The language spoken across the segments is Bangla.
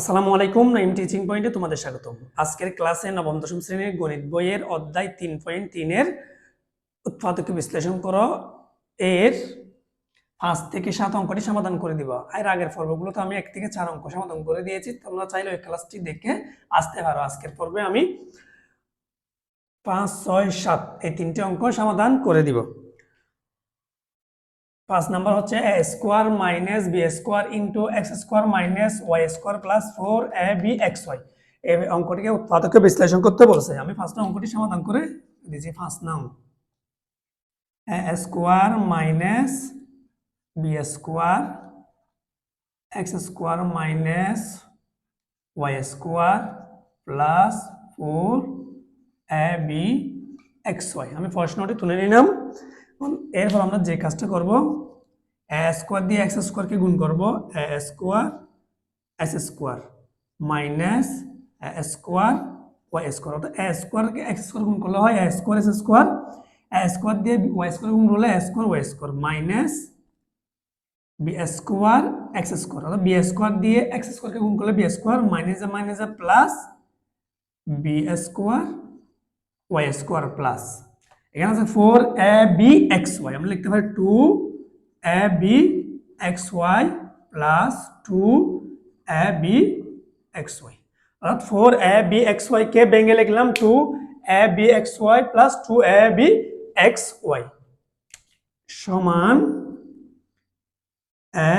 আসসালামু আলাইকুম, নাইম টিচিং পয়েন্টে তোমাদের স্বাগতম। আজকের ক্লাসে নবম, দশম শ্রেণির গণিত বইয়ের অধ্যায় তিন পয়েন্ট তিনের উৎপাদক বিশ্লেষণ করো। এর পাঁচ থেকে সাত অঙ্কটি সমাধান করে দিব। আর আগের পর্বগুলো তো আমি এক থেকে চার অঙ্ক সমাধান করে দিয়েছি। তোমরা চাইলে ওই ক্লাসটি দেখে আসতে পারো। আজকের পর্বে আমি পাঁচ, ছয়, সাত এই তিনটে অঙ্ক সমাধান করে দিব। পাঁচ নাম্বার হচ্ছে A square minus B square into X square minus Y square plus four A B X Y. এই অঙ্কটিকে উৎপাদকে বিশ্লেষণ করতে বলছে। আমি ফার্স্ট অঙ্কটি সমাধান করে দিয়েছি, ফার্স্ট নাম A square minus B square X square minus Y square plus four A B X Y. আমি প্রশ্নটি তুলে নিলাম। এরপর আমরা যে কাজটা করব এ স্কোয়ার দিয়ে এক্স স্কোয়ারকে গুণ করব A square S square minus A square Y square অর্থাৎ এ স্কোয়ারকে এক্স স্কোয়ার গুণ করলে হয় A square S square A square দিয়ে ওয়াই স্কোয়ার গুণ করলে A square Y square minus B square X square অর্থাৎ বি স্কোয়ার দিয়ে এক্স স্কোয়ারকে গুণ করলে B square minus minus plus B square Y square plus এখানে আছে four A B X Y আমরা লিখতে পারি two A B X Y plus two A B X Y অর্থাৎ four A B X Y কে ভেঙে লিখলাম two A B X Y plus two A B X Y সমান এ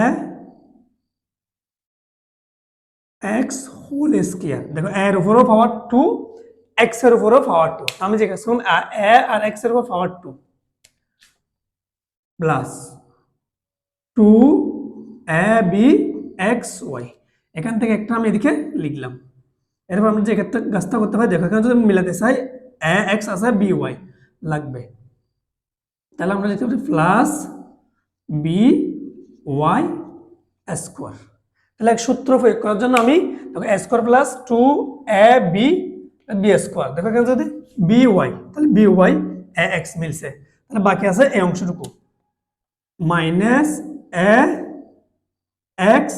এক্স হোল স্কোয়ার দেখো এর উপরও পাওয়ার টু এক্সের উপরও পাওয়ার টু আমি যে করুন এ আর এক্সের উপর power two plus two A B X Y এখান থেকে একটা আমি এদিকে লিখলাম। এরপর আমরা যে ক্ষেত্রে গাছটা করতে পারি, দেখো এখানে যদি আমি মিলাতে চাই এ এক্স আছে বি ওয়াই লাগবে। তাহলে আমরা লিখতে পারি প্লাস বি ওয়াই স্কোয়ার তাহলে এক সূত্র প্রয়োগ করার জন্য আমি square plus two A B B square. দেখো এখানে যদি বি ওয়াই, তাহলে বি ওয়াই এ এক্স মিলছে। তাহলে বাকি আছে এই অংশটুকু। মাইনাস এ এক্স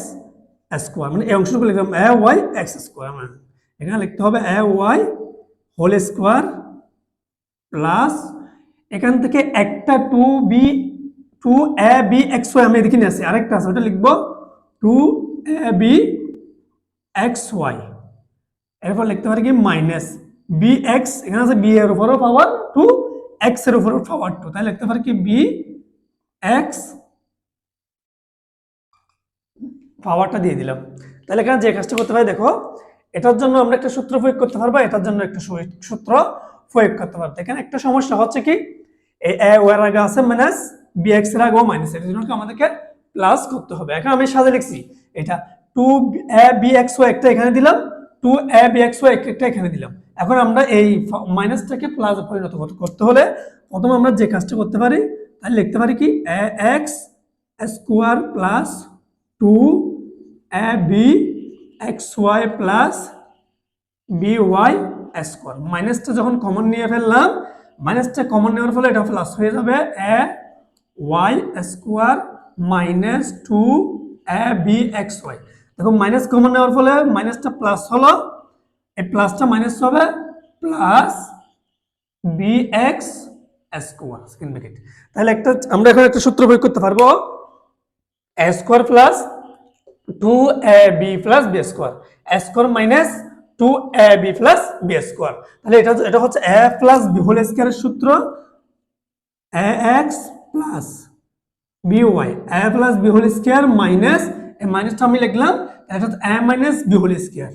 স্কোয়ার মানে এই অংশটুকু লিখলাম, এ ওয়াই এক্স স্কোয়ার মানে এখানে লিখতে হবে A Y whole square plus এখান থেকে একটা two B, two A B X Y আমি এদিকে নিয়ে আসি, আরেকটা আছে, ওটা লিখব two A B X Y. এরপর লিখতে পারি কি? মাইনাস বি এক্স এখানে আছে বি এর উপরও পাওয়ার টু এক্সের উপরও পাওয়ার টু তাই লিখতে পারি কি? বি এক্স পাওয়ারটা দিয়ে দিলাম। তাহলে এখানে যে কাজটা করতে পারি, দেখো, এটার জন্য আমরা একটা সূত্র প্রয়োগ করতে পারব, এটার জন্য একটা সূত্র প্রয়োগ করতে পারব। এখানে একটা সমস্যা হচ্ছে কি? এ ওয়ার আগে আছে মাইনাস বি এক্সের আগে মাইনাস এর জন্য আমাদেরকে প্লাস করতে হবে। এখন আমি সাজে লিখছি, এটা two A B X Y একটা এখানে দিলাম two A B X Y একটা এখানে দিলাম। এখন আমরা এই মাইনাসটাকে প্লাস পরিণত করতে- হলে প্রথমে আমরা যে কাজটা করতে পারি, তাহলে লিখতে পারি কি? A X square plus two A B X Y plus B Y square মাইনাসটা যখন কমন নিয়ে ফেললাম মাইনাসটা কমন নেওয়ার ফলে এটা প্লাস হয়ে যাবে A Y square minus two A B X Y দেখো মাইনাস কমন নেওয়ার ফলে মাইনাসটা প্লাস হলো, এই প্লাসটা মাইনাস হবে plus B X square bracket তাহলে একটা, আমরা এখন একটা সূত্র প্রয়োগ করতে পারব A square plus two A B plus B square A square minus two A B plus B square তাহলে এটা এটা হচ্ছে এ প্লাস বি হোল স্কোয়ারের সূত্র A X plus B Y A plus B whole square minus মাইনাসটা আমি লিখলাম হচ্ছে A minus B whole square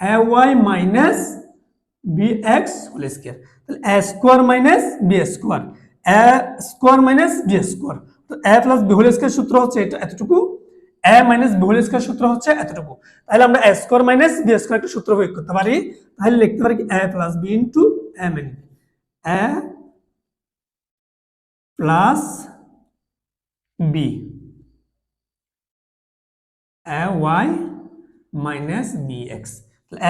A Y minus B X whole square তাহলে A square minus B square A square minus B square তো A plus B whole square সূত্র হচ্ছে এটা, এতটুকু। A minus B whole square সূত্র হচ্ছে এতটুকু। তাহলে আমরা A square minus B square একটা সূত্র প্রয়োগ করতে পারি। তাহলে লিখতে পারি A plus B into A minus A plus B A Y minus B X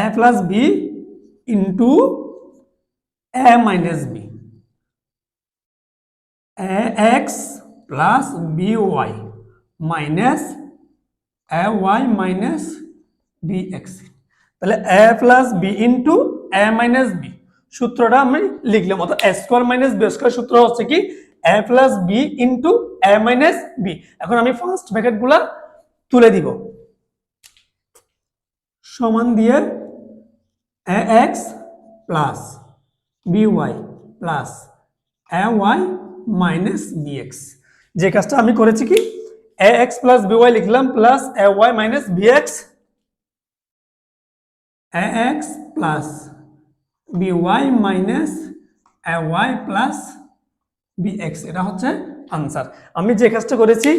A plus B into A minus B A X plus B Y minus A Y minus B X তাহলে A plus B into A minus B সূত্রটা আমি লিখলাম। অর্থাৎ A square minus B square সূত্র হচ্ছে কি? A plus B into A minus B এখন আমি ফার্স্ট ব্র্যাকেটগুলা তুলে দিব। সমান দিয়ে X plus B Y plus A Y minus B X যে কাজটা আমি করেছি কি? A X plus B Y লিখলাম plus A Y minus B X A X plus B Y minus A Y plus B X এটা হচ্ছে আনসার আমি যে কাজটা করেছি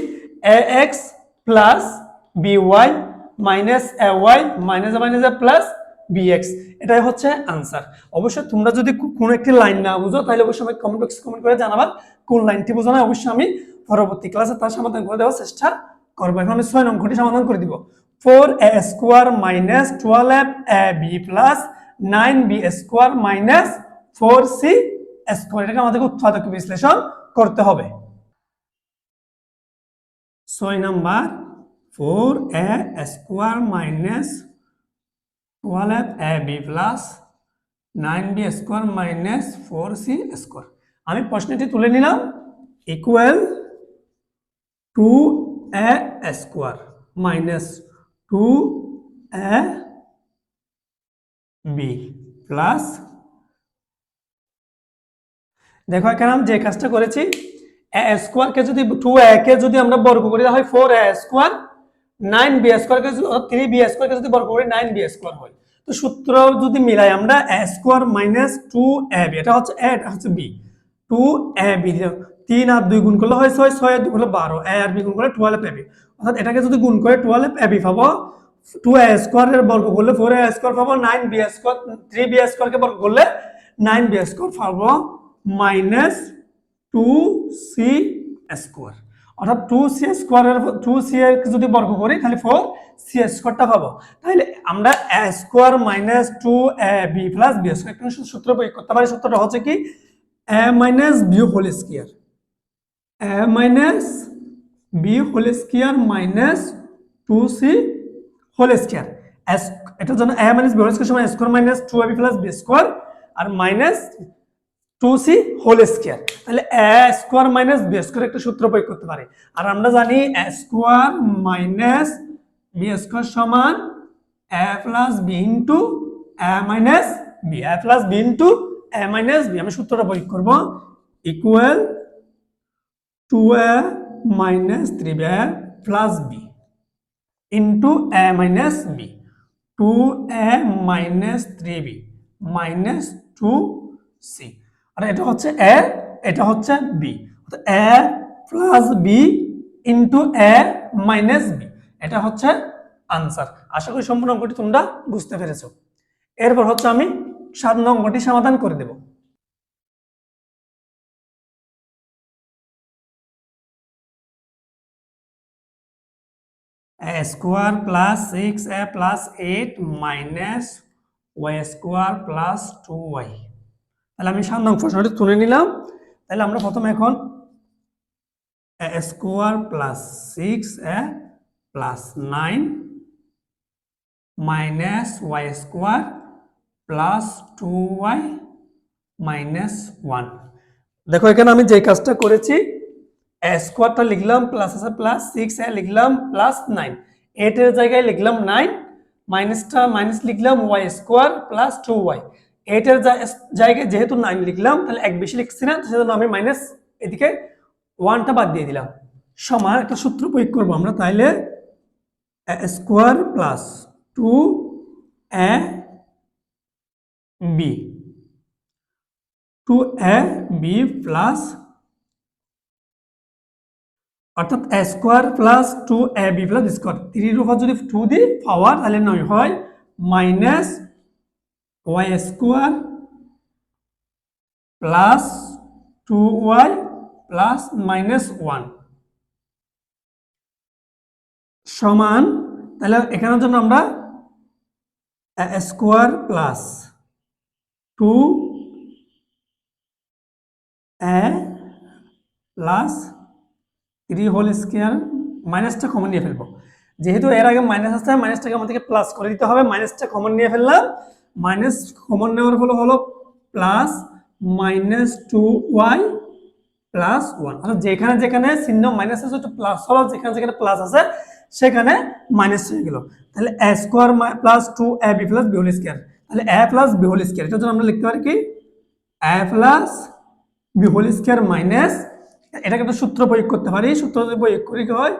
A X plus B Y minus A Y minus minus plus B X এটাই হচ্ছে আনসার অবশ্যই তোমরা যদি কোনো একটি লাইন না বুঝো, তাহলে অবশ্যই আমি কমেন্ট বক্সে কমেন্ট করে জানাবা কোন লাইনটি বুঝো না। অবশ্যই আমি পরবর্তী ক্লাসে তার সমাধান করে দেওয়ার চেষ্টা করব। এখন আমি ছয় নম্বরটি সমাধান করে দিব। Four A square minus twelve A B plus nine B square minus four C square এটাকে আমাদেরকে উৎপাদক বিশ্লেষণ করতে হবে। ছয় number four A square minus twelve A B plus nine B square minus four C square. আমি প্রশ্নটি তুলে নিলাম। Equal to A square minus two A B plus দেখো, এখানে আমি যে কাজটা করেছি, এ স্কোয়ারকে যদি টু এ কে যদি আমরা বর্গ করি, তাহলে হয় four A square nine B স্কোয়ারকে থ্রি বি স্কোয়ারকে যদি বর্গ করি, নাইন বি স্কোয়ার হয়। তো সূত্র যদি মিলাই আমরা A square minus two A B, এটা হচ্ছে এটা হচ্ছে বি। টু এ বি তিন আর দুই গুণ করলে হয় ছয় ছয় আর দুই করলে বারো, এ আর বি গুণ করলে টুয়েলভ এ বি। অর্থাৎ এটাকে যদি গুণ করে টুয়েলভ এ বি পাবো, টু এ স্কোয়ারের বর্গ করলে ফোর এ স্কোয়ার পাবো nine B square three B স্কোয়ারকে বর্গ করলে নাইন বি স্কোয়ার পাবো মাইনাস টু সি স্কোয়ার। অর্থাৎ টু সি স্কোয়ারের টু সি এর যদি বর্গ করি, তাহলে ফোর সি স্কোয়ারটা পাবো। তাহলে আমরা A square minus two A B plus B square একটা সূত্র প্রয়োগ করতে পারি। সূত্রটা হচ্ছে কি? A minus B whole square A minus B whole square minus two C whole square এটার জন্য A minus B whole square সমান square minus two A B plus B square R minus two C whole square তাহলে A square minus B square একটা সূত্র প্রয়োগ করতে পারি। আর আমরা জানি A square minus B square সমান A plus B into A minus B A plus B into A minus B আমি সূত্রটা প্রয়োগ করব। Equal to A minus three B plus B into A minus B two A minus three B minus two C আর এটা হচ্ছে এ, এটা হচ্ছে B. A plus B into A minus B এটা হচ্ছে আনসার আশা করি সম্পূর্ণ অঙ্কটি তোমরা বুঝতে পেরেছ। এরপর হচ্ছে আমি সাত নং অঙ্কটি সমাধান করে দেব। a square plus 6a plus 8 minus y square plus 2y তাহলে আমি সাত নং প্রশ্নটি তুলে নিলাম। তাহলে আমরা প্রথমে এখন square plus six A plus nine minus Y square plus two Y minus one দেখো, এখানে আমি যে কাজটা করেছি স্কোয়ারটা লিখলাম প্লাস আছে প্লাস সিক্স এ লিখলাম প্লাস নাইন এটের জায়গায় লিখলাম নাইন মাইনাসটা মাইনাস লিখলাম Y square plus two Y এইটের জায়গায় যেহেতু নাইন লিখলাম, তাহলে এক বেশি লিখছি না সেজন্য আমি মাইনাস এদিকে ওয়ানটা বাদ দিয়ে দিলাম। সমান একটা সূত্র প্রয়োগ করব আমরা, তাইলে square plus two A B two A B plus অর্থাৎ A square plus two A B plus square থ্রির উপর যদি টু দিই পাওয়ার তাহলে নয় হয় minus Y square plus two Y plus minus one. সমান, তাহলে এখানের জন্য আমরা square plus two A plus three whole square মাইনাসটা কমন নিয়ে ফেলব। যেহেতু এর আগে মাইনাস আছে, মাইনাসটাকে আমাদেরকে প্লাস করে দিতে হবে, মাইনাসটা কমন নিয়ে ফেললাম। মাইনাস কমন নেওয়ার ফলে হলো plus minus two Y plus one অর্থাৎ যেখানে যেখানে চিহ্ন মাইনাস আছে ওটা প্লাস হলো, যেখানে যেখানে প্লাস আছে, সেখানে মাইনাস হয়ে গেল। তাহলে A square plus two A B plus B whole square তাহলে A plus B whole square জন্য আমরা লিখতে পারি কি? A plus B whole square minus এটাকে একটা সূত্র প্রয়োগ করতে পারি। সূত্র যদি প্রয়োগ করি কি হয়?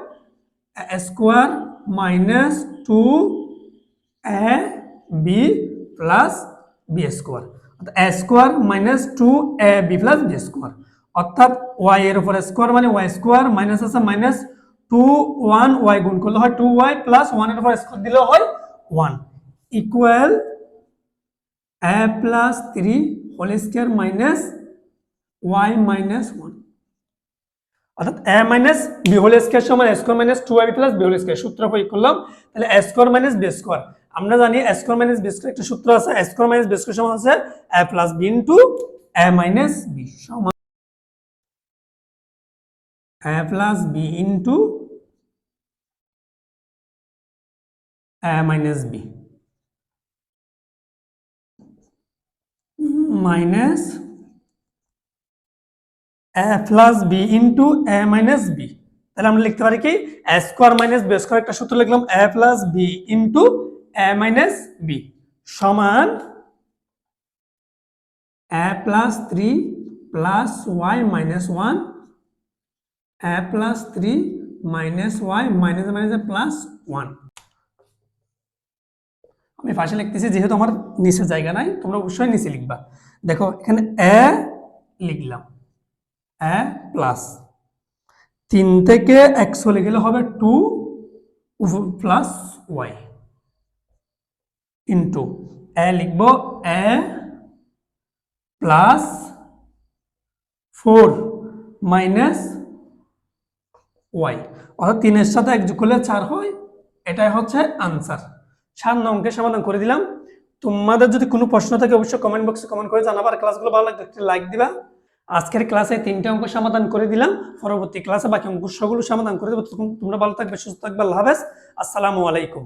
Square minus two A B plus B square A square minus two A B plus B square অর্থাৎ ওয়াই এর উপর স্কোয়ার মানে ওয়াই স্কোয়ার মাইনাস আছে মাইনাস টু ওয়ান ওয়াই গুণ করলে হয় টু ওয়াই প্লাস ওয়ানের উপর স্কোয়ার দিলেও হয় one equal A plus three whole square minus Y minus one অর্থাৎ A minus B whole square সমান square minus two I plus B whole square সূত্র প্রয়োগ করলাম, তাহলে স্কোয়ার মাইনাস বি স্কোয়ার আমরা জানি স্কোয়ার মাইনাস বি একটা সূত্র আছে স্কোয়ার মাইনাস বি সমান আছে A plus B into A minus B সমান A plus B into A minus B minus A plus B into A minus B তাহলে আমরা লিখতে পারি কি? A square minus B square একটা সূত্র লিখলাম A plus B into A minus B সমান A plus three plus Y minus one A plus three minus Y minus minus plus one আমি পাশে লিখতেছি, যেহেতু আমার নিচের জায়গা নাই, তোমরা অবশ্যই নিচে লিখবা। দেখো, এখানে এ লিখলাম। এ প্লাস তিন থেকে একশো লিখলে হবে two plus Y into A লিখব A plus four minus Y অর্থাৎ তিনের সাথে এক যোগ করলে চার হয়, এটাই হচ্ছে আনসার সাত অঙ্কের সমাধান করে দিলাম। তোমাদের যদি কোনো প্রশ্ন থাকে অবশ্যই কমেন্ট বক্সে কমেন্ট করে জানাবার ক্লাসগুলো ভালো লাগবে একটি লাইক দিবা। আজকের ক্লাসে তিনটে অঙ্ক সমাধান করে দিলাম। পরবর্তী ক্লাসে বাকি অঙ্ক সবগুলো সমাধান করে দেবো। তোমরা ভালো থাকবে, সুস্থ থাকবে, আল্লাহ আসসালামু আলাইকুম।